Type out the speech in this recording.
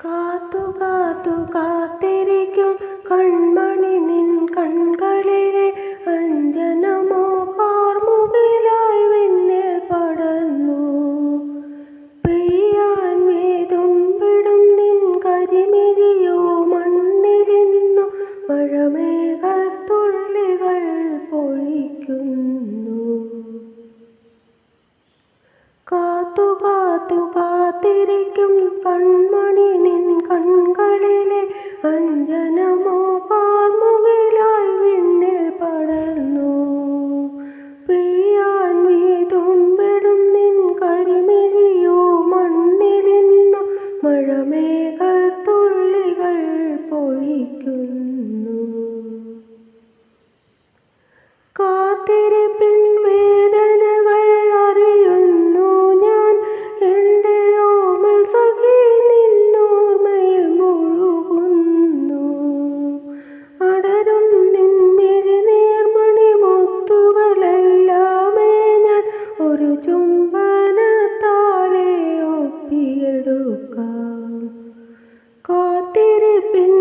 কাতো কাতো কাতো കൺകളിലെ അഞ്ജനമോ பின்